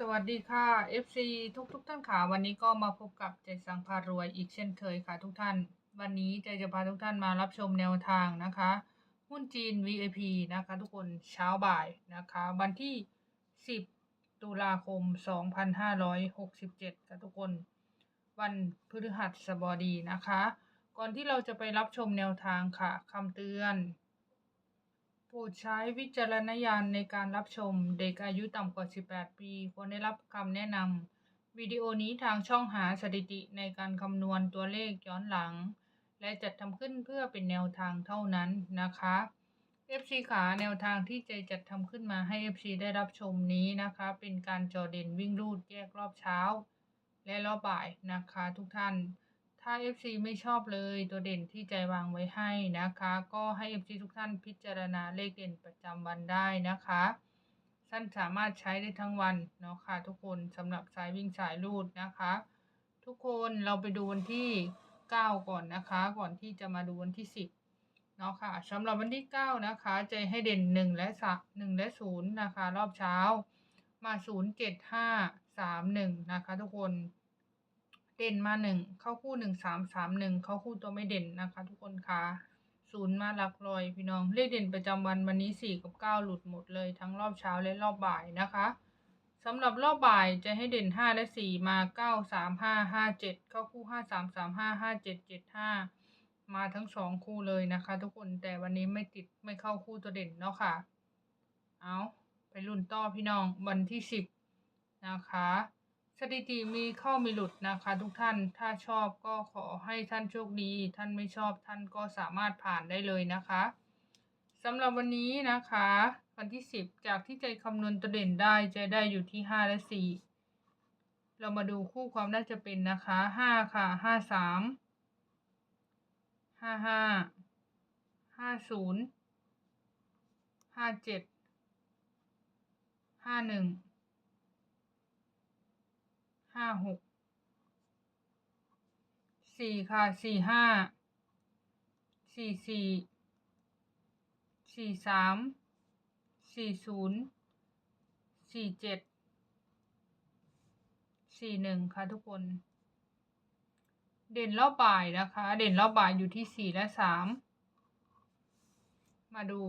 สวัสดีค่ะ FC ทุกทุกๆท่านค่ะ วันนี้ก็มาพบกับใจสังพารวยอีกเช่นเคยค่ะทุกท่าน วันนี้ใจจะพาทุกท่านมารับชมแนวทางนะคะ หุ้นจีน VIP นะคะ ทุกคนเช้าบ่ายนะคะ วันที่ 10 ตุลาคม 2567ค่ะทุกคน วันพฤหัสบดีนะคะ ก่อนที่เราจะไปรับชมแนวทางค่ะคำเตือน โปรดใช้วิจารณญาณในการรับชมเด็กอายุต่ำกว่า 18 ปี ควรได้รับคำแนะนำวิดีโอนี้ทางช่องหาสถิติในการคำนวณตัวเลขย้อนหลัง และจัดทำขึ้นเพื่อเป็นแนวทางเท่านั้นนะคะ FC ขาแนวทางที่ใจจัดทำขึ้นมาให้ FC ได้รับชมนี้นะคะ เป็นการจอเด่นวิ่งรูดแยกรอบเช้า และรอบบ่ายนะคะทุกท่าน ถ้า FC ไม่ชอบเลยตัวเด่นที่ใจวางไว้ให้นะคะ ก็ให้ FC ทุกท่านพิจารณาเลขเด่นประจำวันได้นะคะท่านสามารถใช้ได้ทั้งวันเนาะค่ะทุกคนสำหรับสายวิ่งสายรูดนะคะ ทุกคนเราไปดูวันที่ 9 ก่อนนะคะ ก่อนที่จะมาดูวันที่ 10เนาะค่ะสำหรับวันที่ 9 นะคะ ใจให้เด่น 1 และ3 1และ0นะคะ รอบเช้ามา 0 7 5 3 1 นะคะ ทุกคน เด่นมาหนึ่งเข้าคู่หนึ่งสามสามหนึ่งเข้าคู่ตัวไม่เด่นนะคะทุกคนคะศูนย์มาหลักร้อยพี่น้องเลขเด่นประจำวันวันนี้สี่กับเก้าหลุดหมดเลยทั้งรอบเช้าและรอบบ่ายนะคะสำหรับรอบบ่ายจะให้เด่นห้าและสี่มาเก้าสามห้าห้าเจ็ดเข้าคู่ห้าสามสามห้าห้าเจ็ดเจ็ดห้ามาทั้งสองคู่เลยนะคะ ทุกคนแต่วันนี้ไม่ติดไม่เข้าคู่ตัวเด่นเนาะค่ะ เอาไปรุ่นต่อพี่น้องวันที่สิบนะคะ สถิติมีเข้ามีหลุดนะคะทุกท่าน ถ้าชอบก็ขอให้ท่านโชคดี ท่านไม่ชอบท่านก็สามารถผ่านได้เลยนะคะสำหรับวันนี้นะคะ วันที่ 10 จากที่ใจคำนวณตัวเด่นได้จะได้อยู่ที่ 5 และ 4 เรามาดูคู่ความน่าจะเป็นนะคะ 5 ค่ะ 5 3 5 5 5 0 5 7 5 1 ห้าหกสี่ค่ะสี่ห้าสี่สี่สี่สามสี่ศูนย์สี่เจ็ดสี่หนึ่งค่ะทุกคน เด่นรอบบ่ายนะคะ เด่นรอบบ่ายอยู่ที่สี่และสามมาดู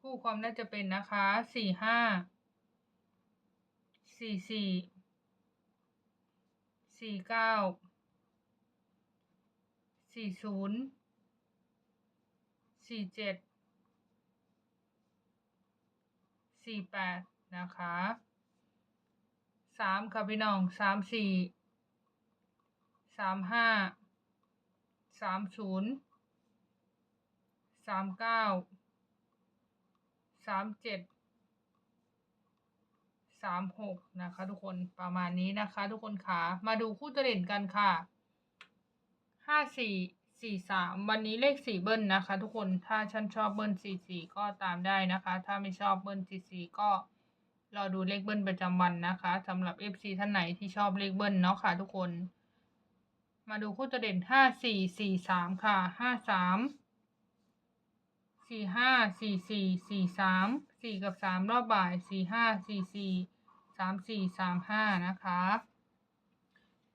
คู่ความน่าจะเป็นนะคะสี่ห้าสี่สี่ สี่เก้าสี่ศูนย์สี่เจ็ดสี่แปดนะคะสามค่ะพี่น้องสามสี่สามห้าสามศูนย์สามเก้าสามเจ็ด สามหกนะคะ ทุกคนประมาณนี้นะคะ ทุกคนค่ะมาดูคู่ตัวเด่นกันค่ะห้าสี่สี่สามวันนี้เลขสี่เบิ้ลนะคะ ทุกคนถ้าฉันชอบเบิ้ลสี่สี่ก็ตามได้นะคะ ถ้าไม่ชอบเบิ้ลสี่สี่ก็รอดูเลขเบิ้ลประจำวันนะคะสำหรับ FC ท่านไหนที่ชอบเลขเบิ้ลเนาะค่ะทุกคน มาดูคู่ตัวเด่นห้าสี่สี่สามค่ะห้าสามสี่ห้าสี่สี่สี่สามสี่กับสามรอบบ่ายสี่ห้าสี่สี่ สามสี่สามห้านะคะ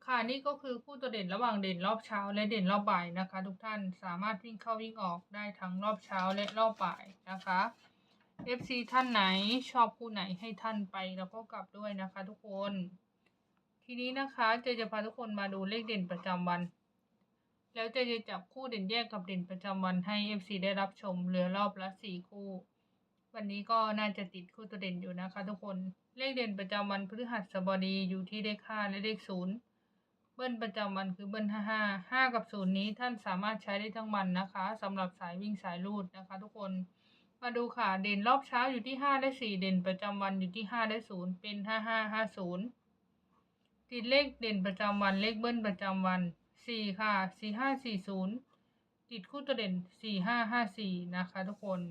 ค่ะนี่ก็คือคู่ตัวเด่นระหว่างเด่นรอบเช้าและเด่นรอบบ่ายนะคะ ทุกท่านสามารถวิ่งเข้าวิ่งออกได้ทั้งรอบเช้าและรอบบ่ายนะคะ FC ท่านไหนชอบคู่ไหนให้ท่านไปแล้วก็กลับด้วยนะคะทุกคน ทีนี้นะคะเจจะพาทุกคนมาดูเลขเด่นประจำวันแล้วเจจะจับคู่เด่นแยกกับเด่นประจำวันให้ FC ได้รับชมเหลือรอบละสี่คู่ วันนี้ก็น่าจะติดคู่ตัวเด่นอยู่นะคะ ทุกคนเลขเด่นประจำวันพฤหัสบดีอยู่ที่เลขห้าและเลขศูนย์เบิ้ลประจำวันคือเบิ้ลห้าห้าห้ากับศูนย์นี้ท่านสามารถใช้ได้ทั้งวันนะคะสำหรับสายวิ่งสายรูดนะคะ ทุกคนมาดูค่ะเด่นรอบเช้าอยู่ที่ห้าและสี่เด่นประจำวันอยู่ที่ห้าและศูนย์เป็นห้าห้าห้าศูนย์ติดเลขเด่นประจำวันเลขเบิ้ลประจำวันสี่ค่ะสี่ห้าสี่ศูนย์ติดคู่ตัวเด่นสี่ห้าห้าสี่นะคะ ทุกคน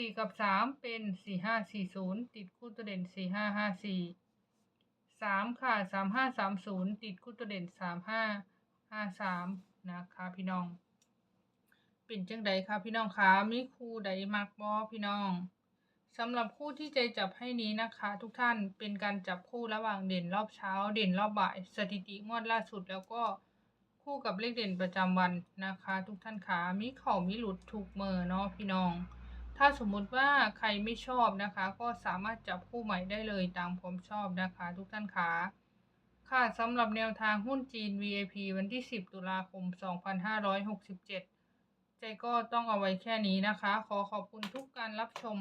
สี่กับสามเป็นสี่ห้าสี่ศูนย์ติดคู่ตัวเด่นสี่ห้าห้าสี่สามค่ะสามห้าสามศูนย์ติดคู่ตัวเด่นสามห้าห้าสามนะคะพี่น้อง เป็นจังใดคะพี่น้องคะมีคู่ใดมักบ่พี่น้องสำหรับคู่ที่ใจจับให้นี้นะคะ ทุกท่านเป็นการจับคู่ระหว่างเด่นรอบเช้า เด่นรอบบ่าย สถิติงวดล่าสุดแล้วก็คู่กับเลขเด่นประจำวันนะคะ ทุกท่านขามีเข่ามีหลุดถูกเมอเนาะพี่น้อง ถ้าสมมุติว่าใครไม่ชอบนะคะ ก็สามารถจับคู่ใหม่ได้เลยตามความชอบนะคะ ทุกท่านขาค่ะสำหรับแนวทางหุ้นจีน VIP วันที่ 10 ตุลาคม 2567 ใจก็ต้องเอาไว้แค่นี้นะคะ ขอขอบคุณทุกการรับชม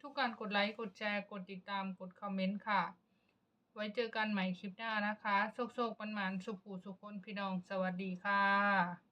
ทุกการกดไลค์ กดแชร์ กดติดตาม กดคอมเมนต์ค่ะ ไว้เจอกันใหม่คลิปหน้านะคะ โชคๆปันหมานสุขูสุขคนพี่น้อง สวัสดีค่ะ